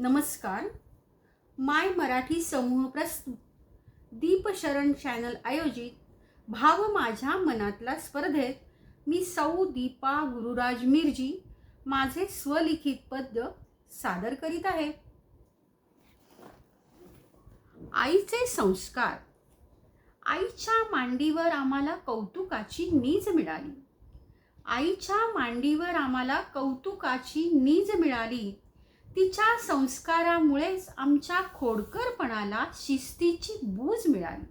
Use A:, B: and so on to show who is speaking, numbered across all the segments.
A: नमस्कार. माय मराठी समूह प्रस्तुत. दीपशरण चॅनल आयोजित भाव माझ्या मनातला स्पर्धेत मी सौ दीपा गुरुराज मिरजी माझे स्वलिखित पद्य सादर करीत आहे. आईचे संस्कार. आईच्या मांडीवर आम्हाला कौतुकाची नीज मिळाली. आईच्या मांडीवर आम्हाला कौतुकाची नीज मिळाली. तिच्या संस्कारामुळेच आमच्या खोडकरपणाला शिस्तीची बूज मिळाली.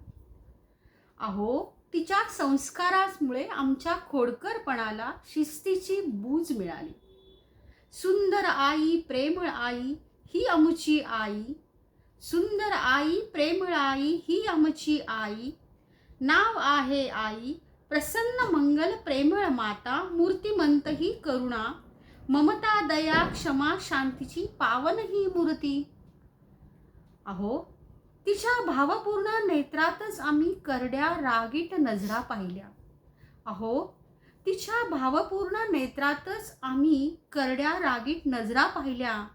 A: अहो तिच्या संस्कारामुळे आमच्या खोडकरपणाला शिस्तीची बूज मिळाली. सुंदर आई प्रेमळ आई ही आमची आई. सुंदर आई प्रेमळ आई ही आमची आई. नाव आहे आई प्रसन्न मंगल प्रेमळ माता मूर्तिमंत ही करुणा. ममता दया क्षमा शांतीची पावन ही मूर्ती. अहो तिच्या भावपूर्ण नेत्रातच आम्ही करड्या रागीट नजरा पाहिल्या. अहो तिच्या भावपूर्ण नेत्रातच आम्ही करड्या रागीट नजरा पाहिल्या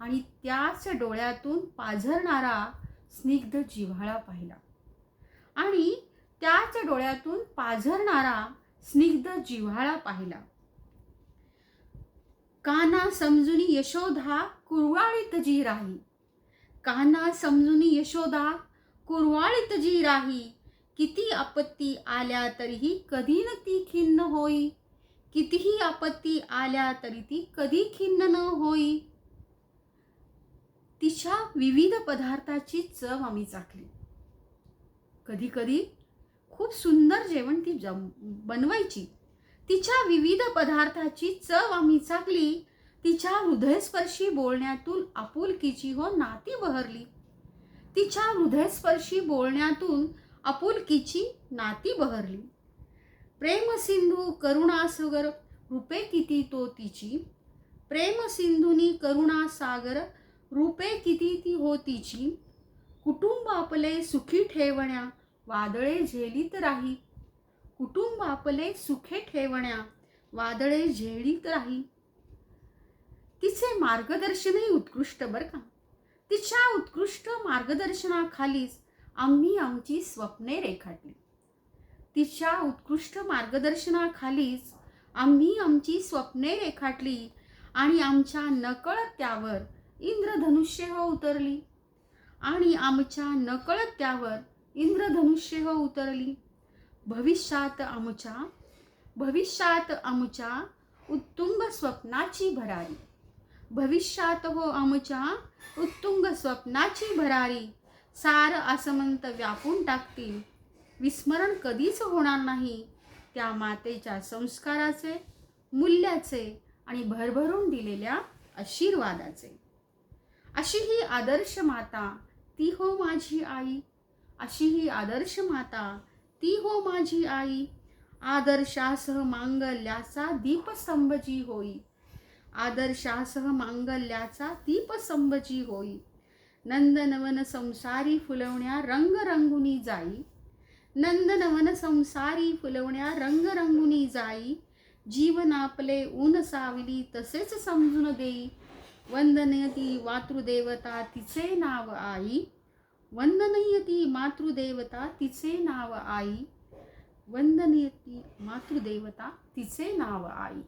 A: आणि त्याच डोळ्यातून पाझरणारा स्निग्ध जिव्हाळा पाहिला. आणि त्याच डोळ्यातून पाझरणारा स्निग्ध जिव्हाळा पाहिला. काना समजुनी यशोधा कुरवाळीत जी राही. काना समजुनी यशोधा कुरवाळीत जी राही. किती आपत्ती आल्या तरीही कधी न ती खिन्न होई. कितीही आपत्ती आल्या तरी ती कधी खिन्न न होई. तिच्या विविध पदार्थाची चव आम्ही चाखली. कधी कधी खूप सुंदर जेवण ती जम बनवायची. तिच्या विविध पदार्थाची चव आम्ही चाकली. तिच्या हृदयस्पर्शी बोलण्यातून आपुलकीची हो नाती बहरली. तिच्या हृदयस्पर्शी बोलण्यातून आपुलकीची नाती बहरली. प्रेमसिंधू करुणासागर रूपे किती तो तिची. प्रेमसिंधूनी करुणासागर रूपे किती ती हो तिची. कुटुंब आपले सुखी ठेवण्या वादळे झेलीत राही. कुटुंब आपले सुखे ठेवण्या वादळे झेळीत राही. तिचे मार्गदर्शनही उत्कृष्ट बरं का? तिच्या उत्कृष्ट मार्गदर्शनाखालीच आम्ही आमची स्वप्ने रेखाटली. तिच्या उत्कृष्ट मार्गदर्शनाखालीच आम्ही आमची स्वप्ने रेखाटली आणि आमच्या नकळत त्यावर इंद्रधनुष्य हो उतरली. आणि आमच्या नकळत त्यावर इंद्रधनुष्य हो उतरली. भविष्यात आमच्या भविष्यात आमच्या उत्तुंग स्वप्नाची भरारी. भविष्यात हो आमच्या उत्तुंग स्वप्नाची भरारी. सार आसमंत व्यापून टाकतील. विस्मरण कधीच होणार नाही. त्या मातेच्या संस्काराचे मूल्याचे आणि भरभरून दिलेल्या आशीर्वादाचे. अशी ही आदर्श माता ती हो माझी आई. अशी ही आदर्श माता ती हो माझी आई. आदर्शासह मांगल्याचा दीपस्तंभजी होई. आदर्शासह मांगल्याचा दीपस्तंभजी होई. नंदनवन संसारी फुलवण्या रंगरंगुनी जाई. नंदनवन संसारी फुलवण्या रंगरंगुनी जाई. जीवन आपले ऊन सावली तसेच समजून देई. वंदनती वातृदेवता तिचे नाव आई. वंदनयती मातृदेवता तिचे नाव आई वंदनीय ती मातृदेवता तिचे नाव आई